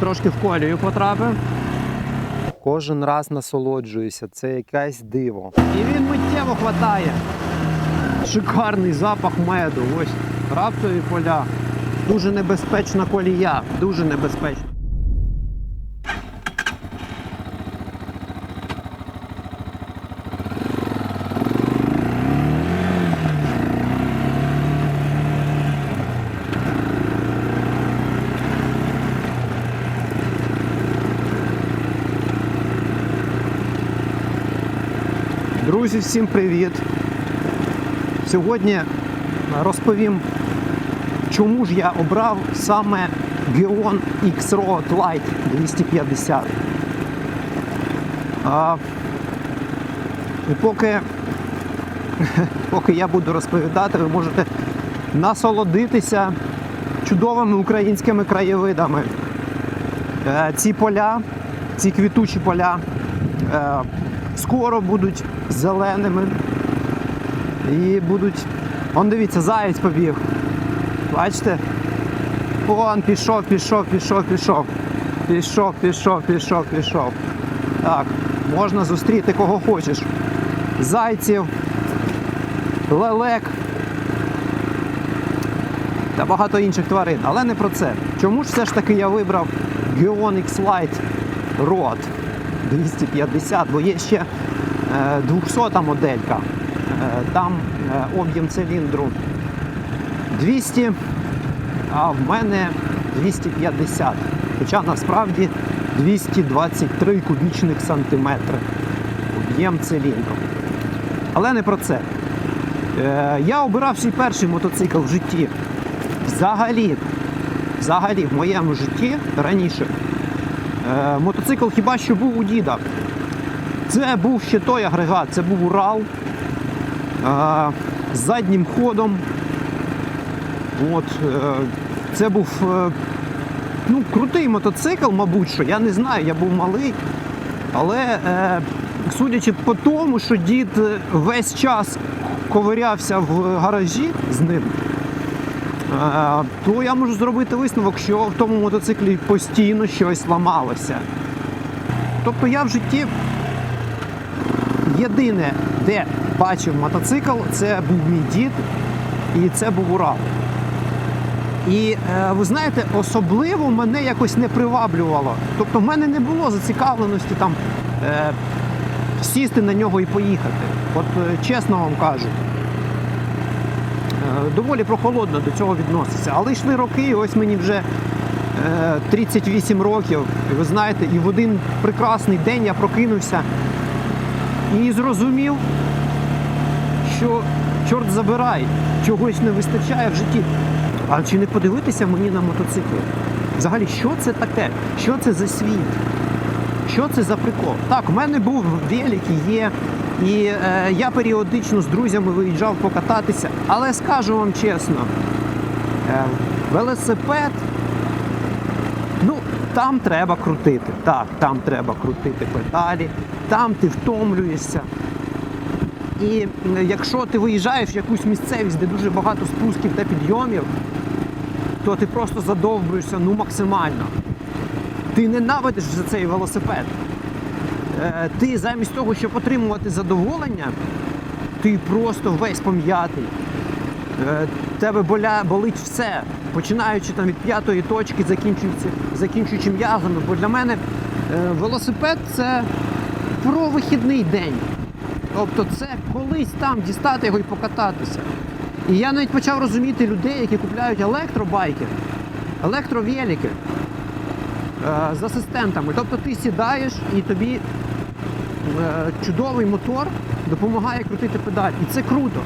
трошки в колію потрапив. Кожен раз насолоджуюся, це якесь диво. І він миттєво хватає. Шикарний запах меду. Ось раптові поля. Дуже небезпечна колія. Дуже небезпечна. Друзі, всім привіт! Сьогодні розповім, чому ж я обрав саме Geon X-Road Lite 250. А, і поки, поки я буду розповідати, ви можете насолодитися чудовими українськими краєвидами. Е, Ці поля, ці квітучі поля е, скоро будуть зеленими і будуть. Он дивіться, заєць побіг. Бачите? Вон пішов, пішов, пішов, пішов. Пішов, пішов, пішов, пішов. Так, можна зустріти кого хочеш. Зайців, лелек та багато інших тварин. Але не про це. Чому ж все ж таки я вибрав Geon X Lite Rod 250, бо є ще 200 моделька. Е, Там е, об'єм циліндру 200, а в мене 250. Хоча насправді 223 кубічних сантиметри об'єм циліндру. Але не про це. Е, Я обирав свій перший мотоцикл в житті. Взагалі, взагалі в моєму житті раніше Е, мотоцикл хіба що був у діда. Це був ще той агрегат, це був Урал е, з заднім ходом. От, е, це був е, ну, крутий мотоцикл, мабуть, що я не знаю, я був малий. Але е, судячи по тому, що дід весь час ковирявся в гаражі з ним, то я можу зробити висновок, що в тому мотоциклі постійно щось ламалося. Тобто я в житті єдине, де бачив мотоцикл, це був мій дід і це був Урал. І е, ви знаєте, особливо мене якось не приваблювало. Тобто в мене не було зацікавленості там е, сісти на нього і поїхати. От е, чесно вам кажу. Доволі прохолодно до цього відноситься. Але йшли роки, і ось мені вже е, 38 років. І ви знаєте, і в один прекрасний день я прокинувся і зрозумів, що чорт забирай, чогось не вистачає в житті. А чи не подивитися мені на мотоцикл? Взагалі, що це таке? Що це за світ? Що це за прикол? Так, в мене був велик і є. І е, я періодично з друзями виїжджав покататися. Але скажу вам чесно, е, велосипед, ну, там треба крутити. Так, там треба крутити педалі, там ти втомлюєшся. І якщо ти виїжджаєш в якусь місцевість, де дуже багато спусків та підйомів, то ти просто задовбуєшся ну максимально. Ти ненавидиш за цей велосипед. Е, Ти замість того, щоб отримувати задоволення, ти просто весь пом'ятий. Е, Тебе боля, болить все, починаючи там від п'ятої точки, закінчуючи, закінчуючи м'язами. Бо для мене е, велосипед це про вихідний день. Тобто це колись там дістати його і покататися. І я навіть почав розуміти людей, які купляють електробайки, електровелики е, з асистентами. Тобто ти сідаєш і тобі е, чудовий мотор допомагає крутити педаль. І це круто.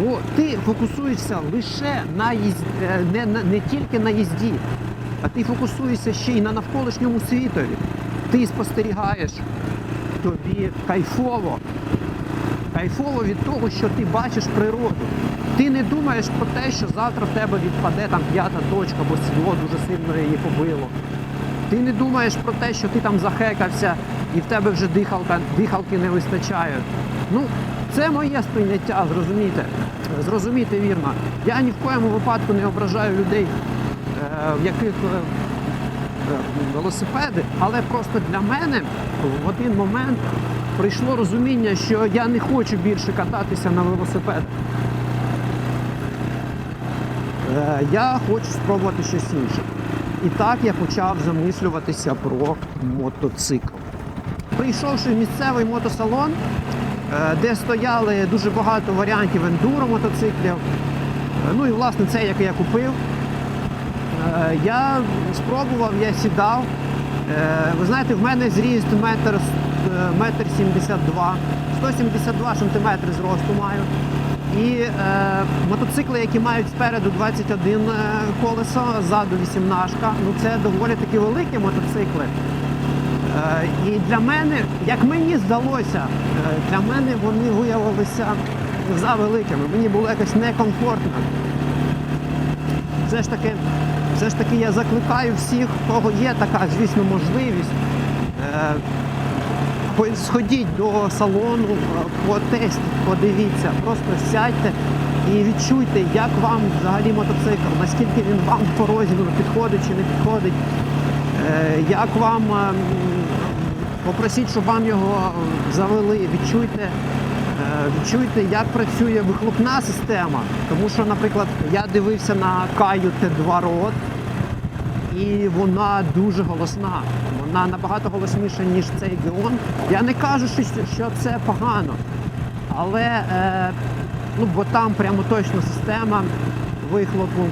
Бо ти фокусуєшся лише на їзд... е, не, на- не тільки на їзді, а ти фокусуєшся ще й на навколишньому світові. Ти спостерігаєш, тобі кайфово. Кайфово від того, що ти бачиш природу. Ти не думаєш про те, що завтра в тебе відпаде там п'ята точка, бо сідло дуже сильно її побило. Ти не думаєш про те, що ти там захекався і в тебе вже дихалка, дихалки не вистачає. Ну, це моє сприйняття, зрозумійте. Зрозумійте вірно. Я ні в коєму випадку не ображаю людей, е, в яких е, велосипеди, але просто для мене в один момент прийшло розуміння, що я не хочу більше кататися на велосипедах. Е, Я хочу спробувати щось інше. І так я почав замислюватися про мотоцикл. Прийшовши в місцевий мотосалон, е, де стояли дуже багато варіантів ендуро мотоциклів, е, ну і власне цей, який я купив, е, я спробував, я сідав. Е, Ви знаєте, в мене зріст метр, е, метр 72, 172 сантиметри зросту маю. І е, мотоцикли, які мають спереду 21 е, колесо, ззаду 18, ну це доволі таки великі мотоцикли. Е, і для мене, як мені здалося, е, для мене вони виявилися за великими. Мені було якось некомфортно. Все ж таки, все ж таки я закликаю всіх, в кого є така, звісно, можливість. Е, Сходіть до салону, потестіть, подивіться, просто сядьте і відчуйте, як вам взагалі мотоцикл, наскільки він вам по розміру підходить чи не підходить, Е, як вам е, попросіть, щоб вам його завели, відчуйте, відчуйте, як працює вихлопна система. Тому що, наприклад, я дивився на Каю Т2 Rod, і вона дуже голосна. Вона набагато голосніша, ніж цей Геон. Я не кажу, що це погано, але е, ну, бо там прямо точно система вихлопу.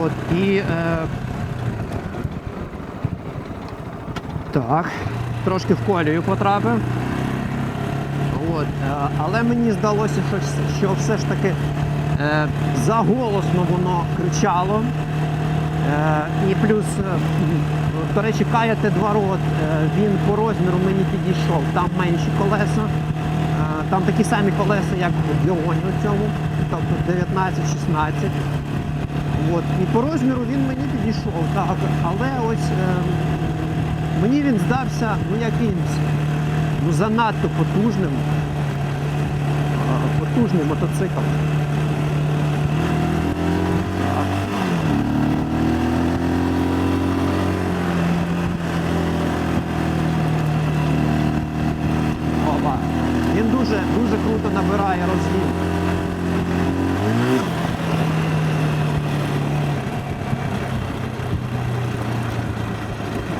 От, і, е, так, трошки в колію потрапив. От, е, але мені здалося, що, що все ж таки е, заголосно воно кричало. Е, і плюс, е, до речі, Кая Т2 Rod, е, він по розміру мені підійшов. Там менші колеса, е, там такі самі колеса, як в Геоні у цьому, тобто 19-16. От. І по розміру він мені підійшов, так. Але ось е, мені він здався ну, якимсь ну, занадто потужним. Потужний мотоцикл. Опа. Він дуже, дуже круто набирає розгін.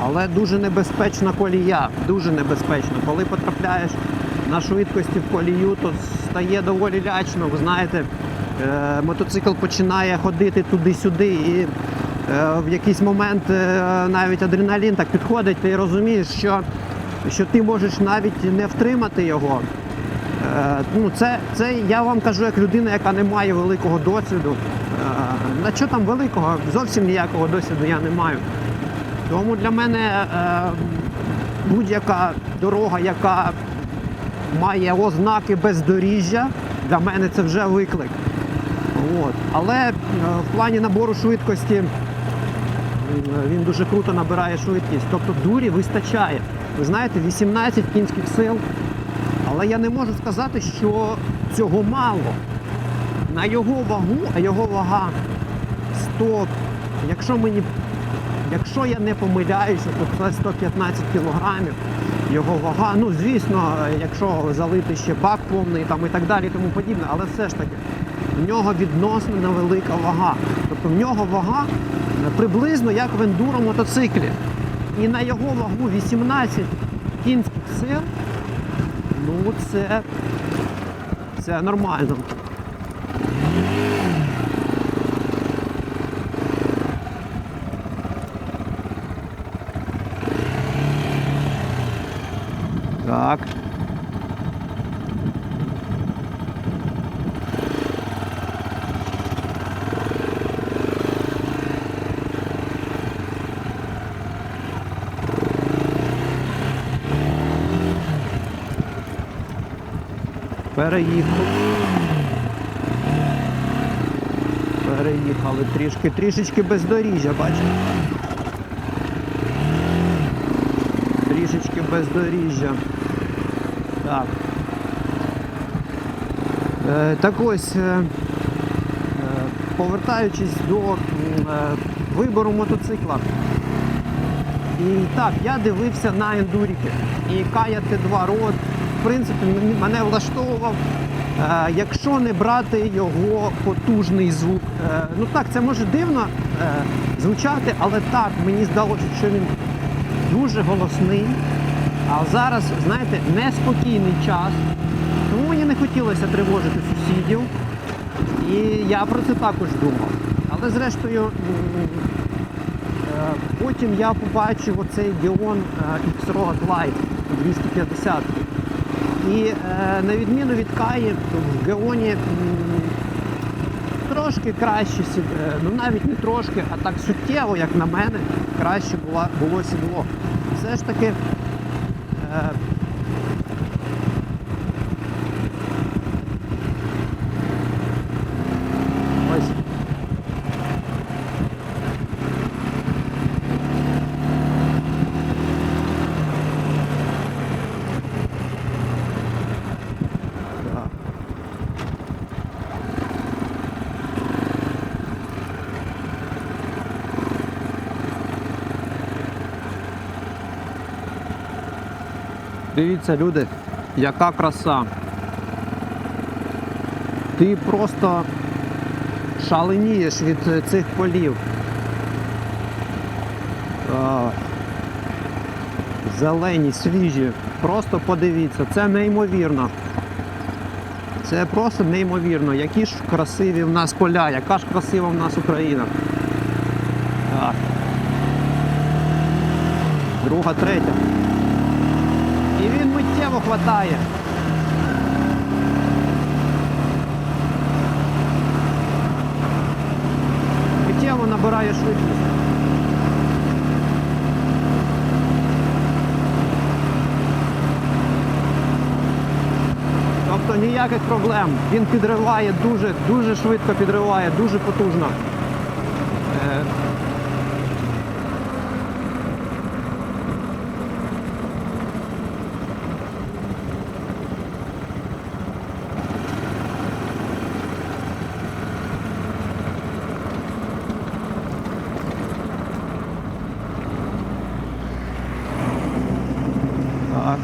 Але дуже небезпечна колія, дуже небезпечна. Коли потрапляєш на швидкості в колію, то стає доволі лячно. Ви знаєте, е, мотоцикл починає ходити туди-сюди, і е, в якийсь момент е, навіть адреналін так підходить, ти розумієш, що, що ти можеш навіть не втримати його. Ну, це, це я вам кажу як людина, яка не має великого досвіду. На що там великого? Зовсім ніякого досвіду я не маю. Тому для мене будь-яка дорога, яка має ознаки бездоріжжя, для мене це вже виклик. От. Але е, в плані набору швидкості він дуже круто набирає швидкість. Тобто дурі вистачає. Ви знаєте, 18 кінських сил. Але я не можу сказати, що цього мало. На його вагу, а його вага 100, якщо мені Якщо я не помиляюся, то це 115 кілограмів його вага. Ну, звісно, якщо залити ще бак повний там, і так далі, тому подібне, але все ж таки в нього відносно невелика вага. Тобто в нього вага е, приблизно як в ендуро мотоциклі. І на його вагу 18 кінських сил, ну це, це нормально. Так. Переїхав. Переїхали трішки, трішечки бездоріжжя, бачите? Трішечки бездоріжжя. Так. Е, так ось, е, е, повертаючись до вибору мотоцикла. І так, я дивився на ендуріки. І Кая Т2 рот, в принципі, мене влаштовував. Якщо не брати його потужний звук, ну так, це може дивно звучати, але так, мені здалося, що він дуже голосний. А зараз, знаєте, неспокійний час. Тому мені не хотілося тривожити сусідів. І я про це також думав. Але зрештою, е, потім я побачив оцей Dion X-Rod Lite 250. І е, на відміну від Каї, в Геоні трошки краще, е, ну навіть не трошки, а так суттєво, як на мене, краще було сідло. Все ж таки. Е, ось Так. Дивіться, люди, яка краса. Ти просто шаленієш від цих полів. Зелені, свіжі. Просто подивіться, це неймовірно. Це просто неймовірно. Які ж красиві в нас поля, яка ж красива в нас Україна. Друга, третя. Миттєво хватає. Миттєво набирає швидкість. Тобто ніяких проблем. Він підриває дуже, дуже швидко підриває, дуже потужно. Е, Так.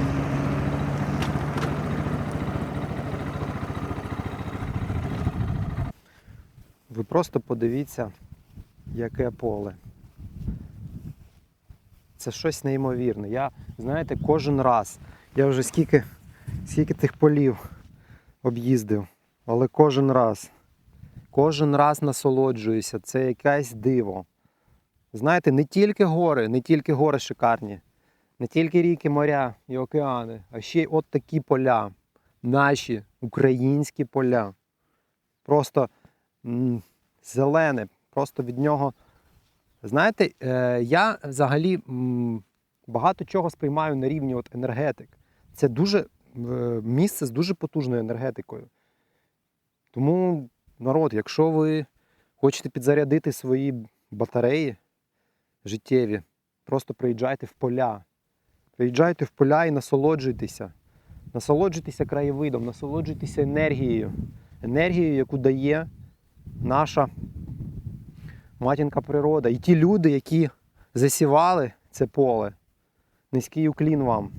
Ви просто подивіться, яке поле. Це щось неймовірне. Я, знаєте, кожен раз. Я вже скільки, скільки тих полів об'їздив, але кожен раз. Кожен раз насолоджуюся. Це якесь диво. Знаєте, не тільки гори, не тільки гори шикарні, не тільки ріки, моря і океани, а ще й от такі поля. Наші українські поля. Просто зелене, просто від нього. Знаєте, е, я взагалі багато чого сприймаю на рівні от енергетик. Це дуже місце з дуже потужною енергетикою. Тому, народ, якщо ви хочете підзарядити свої батареї життєві, просто приїжджайте в поля. Приїжджайте в поля і насолоджуйтеся. Насолоджуйтеся краєвидом, насолоджуйтеся енергією. Енергією, яку дає наша матінка природа. І ті люди, які засівали це поле. Низький уклін вам.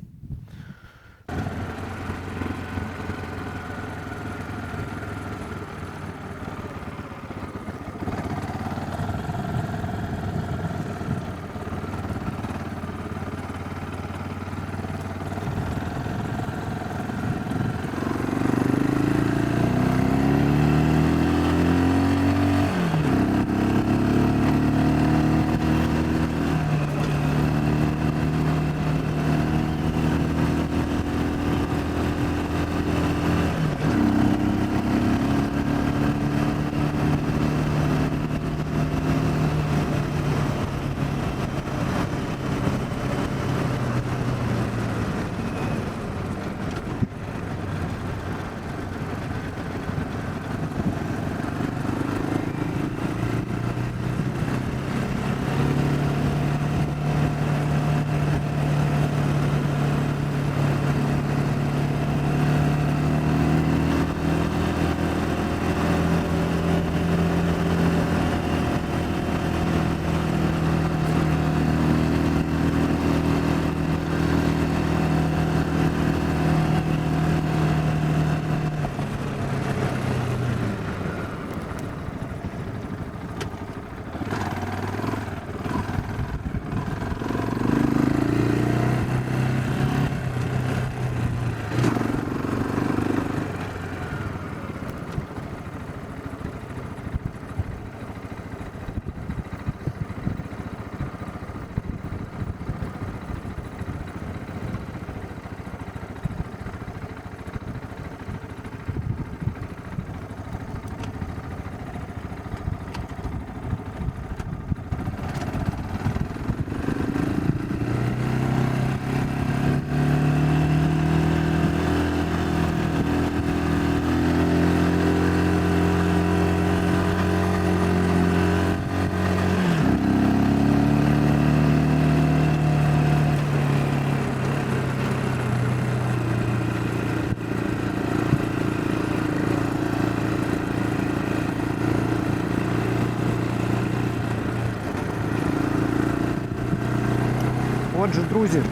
Отже, друзі,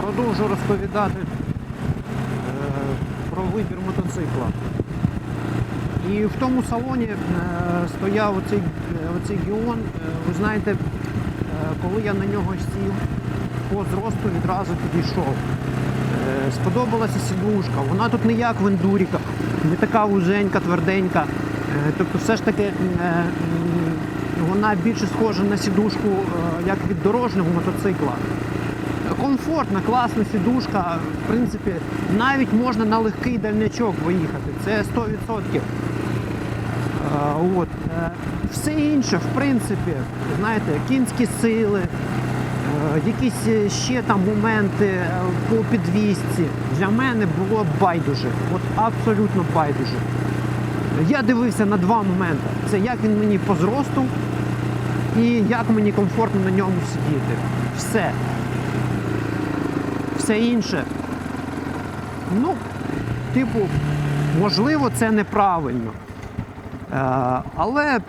продовжу розповідати е, про вибір мотоцикла. І в тому салоні е, стояв оцей, оцей Гіон. Е, ви знаєте, е, коли я на нього сів, по зросту відразу підійшов. Е, сподобалася сідушка. Вона тут не як в ендуріках, не така вузенька, тверденька. Е, тобто все ж таки е, вона більше схожа на сідушку, е, як від дорожнього мотоцикла. Комфортна, класна сідушка. В принципі, навіть можна на легкий дальнячок виїхати. Це 100%. А, От. Е, Все інше, в принципі, знаєте, кінські сили, е, якісь е, ще там моменти по підвісці. Для мене було байдуже. От абсолютно байдуже. Я дивився на два моменти. Це як він мені по зросту і як мені комфортно на ньому сидіти. Все. Все інше. Ну, типу, можливо, це неправильно. Е, але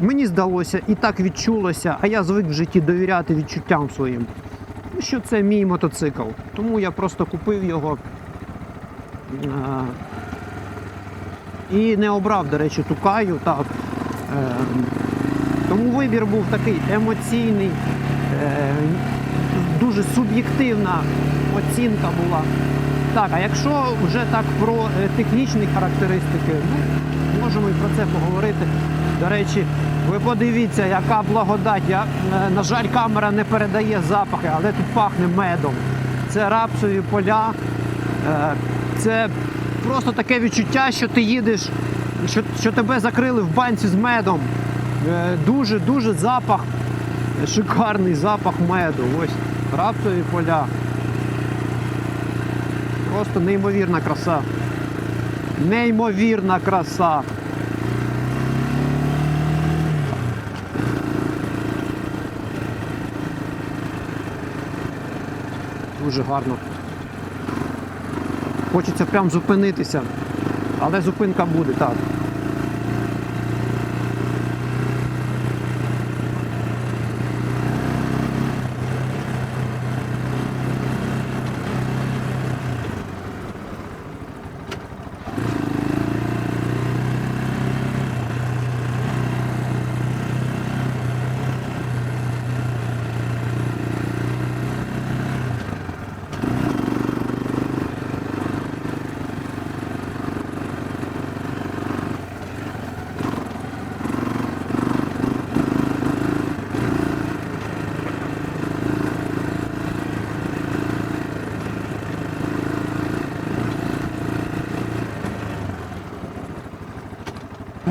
мені здалося і так відчулося, а я звик в житті довіряти відчуттям своїм, що це мій мотоцикл. Тому я просто купив його. Е, і не обрав, до речі, тукаю. Так. Е, тому вибір був такий емоційний, е, дуже суб'єктивна оцінка була. Так, а якщо вже так про е, технічні характеристики, ну, можемо і про це поговорити. До речі, ви подивіться, яка благодать. Я, е, на жаль, камера не передає запахи, але тут пахне медом. Це рапсові поля. Це просто таке відчуття, що ти їдеш, що, що тебе закрили в банці з медом. Е, Дуже, дуже запах, шикарний запах меду. Ось рапсові поля. Просто неймовірна краса. Неймовірна краса. Дуже гарно. Хочеться прям зупинитися. Але зупинка буде, так.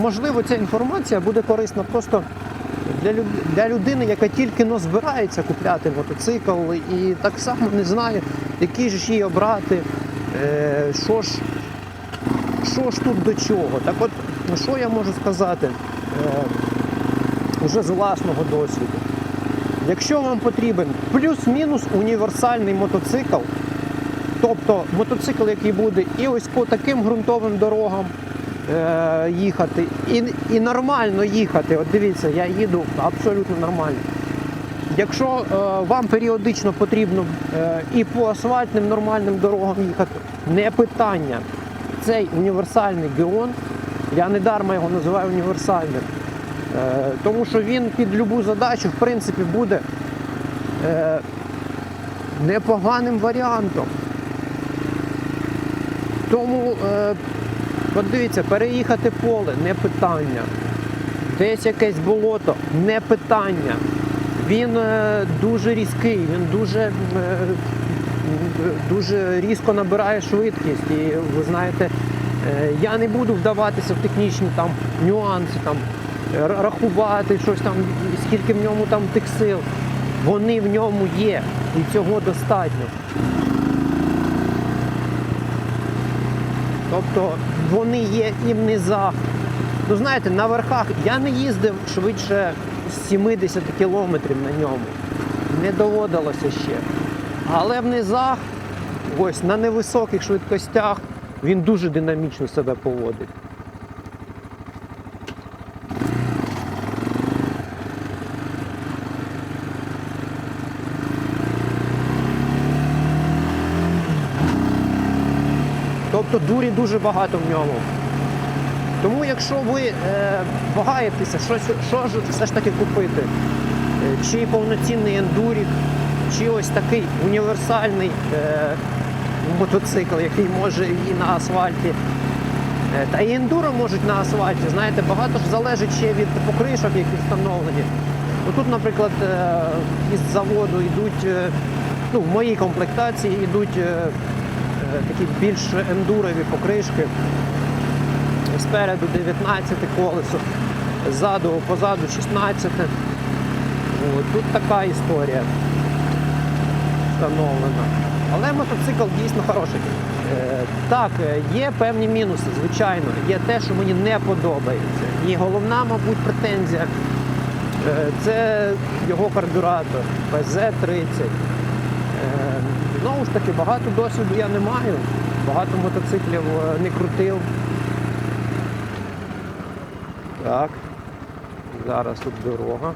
Можливо, ця інформація буде корисна просто для, для людини, яка тільки но збирається купляти мотоцикл і так само не знає, який ж її обрати, е, що ж, що ж тут до чого. Так от, що я можу сказати е, вже з власного досвіду. Якщо вам потрібен плюс-мінус універсальний мотоцикл, тобто мотоцикл, який буде і ось по таким ґрунтовим дорогам е, їхати, і, і нормально їхати. От дивіться, я їду абсолютно нормально. Якщо е, вам періодично потрібно е, і по асфальтним нормальним дорогам їхати, не питання. Цей універсальний Геон, я не дарма його називаю універсальним. Е, тому що він під любу задачу, в принципі, буде е, непоганим варіантом. Тому, е, от дивіться, переїхати поле не питання. Десь якесь болото не питання. Він е, дуже різкий, він дуже, е, дуже різко набирає швидкість. І ви знаєте, е, я не буду вдаватися в технічні там нюанси, там, рахувати щось там, скільки в ньому там тих сил. Вони в ньому є, і цього достатньо. Тобто вони є і в низах. Ну знаєте, на верхах я не їздив швидше 70 кілометрів на ньому. Не доводилося ще. Але в низах, ось на невисоких швидкостях, він дуже динамічно себе поводить. Тобто дурі дуже багато в ньому. Тому якщо ви е, вагаєтеся, що, що ж все ж таки купити, е, чи повноцінний ендурік, чи ось такий універсальний е, мотоцикл, який може і на асфальті. Е, Та і ендуро можуть на асфальті. Знаєте, багато ж залежить ще від покришок, які встановлені. Отут, наприклад, е, із заводу йдуть, ну, в моїй комплектації йдуть такі більш ендурові покришки. Спереду 19 колесо, ззаду, позаду 16. От, тут така історія встановлена. Але мотоцикл дійсно хороший. Е, так, е, є певні мінуси, звичайно. Є те, що мені не подобається. І головна, мабуть, претензія е, це його карбюратор PZ30. Знову ж таки, багато досвіду я не маю, багато мотоциклів е, не крутив. Так. Зараз тут дорога.